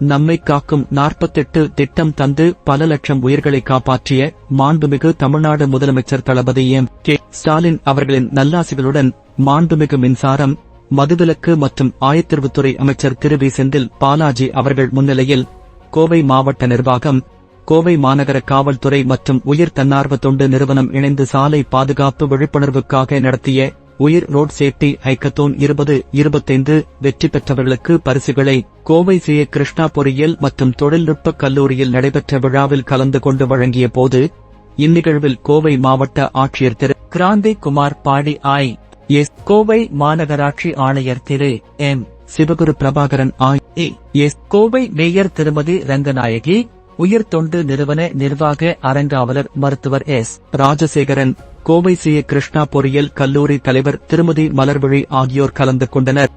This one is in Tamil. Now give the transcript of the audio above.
நம்மை காக்கும் நாற்பத்தெட்டு திட்டம் தந்து பல லட்சம் உயிர்களை காப்பாற்றிய மாண்புமிகு தமிழ்நாடு முதலமைச்சர் தளபதி எம். கே. ஸ்டாலின் அவர்களின் நல்லாசிகளுடன் மாண்புமிகு மின்சாரம் மதுவிலக்கு மற்றும் ஆயத்தீர்வுத்துறை அமைச்சர் திரு. வி. செந்தில் பாலாஜி அவர்கள் முன்னிலையில் கோவை மாவட்ட நிர்வாகம் கோவை மாநகர காவல்துறை மற்றும் உயிர் தன்னார்வ தொண்டு நிறுவனம் இணைந்து சாலை பாதுகாப்பு விழிப்புணர்வுக்காக நடத்திய உயிர் ரோட் சேஃப்டி ஐக்கத்தோன் இருபது இருபத்தைந்து வெற்றி பெற்றவர்களுக்கு பரிசுகளை. கோவை சி. கிருஷ்ணா பொறியியல் மற்றும் தொழில்நுட்ப கல்லூரியில் நடைபெற்ற விழாவில் கலந்து கொண்டு வழங்கிய போது இந்நிகழ்வில் கோவை மாவட்ட ஆட்சியர் திரு. கிராந்தி குமார் பாடி ஆய் எஸ். கோவை மாநகராட்சி ஆணையர் திரு. எம். சிவகுரு பிரபாகரன் ஆய் எஸ். கோவை மேயர் திருமதி ரங்கநாயகி உயிர் தொண்டு நிறுவன நிர்வாக அரங்காவலர் மருத்துவர் எஸ். ராஜசேகரன் கோவை சி. கிருஷ்ணா பொறியியல் கல்லூரி தலைவர் திருமதி மலர்விழி ஆகியோர் கலந்து கொண்டனர்.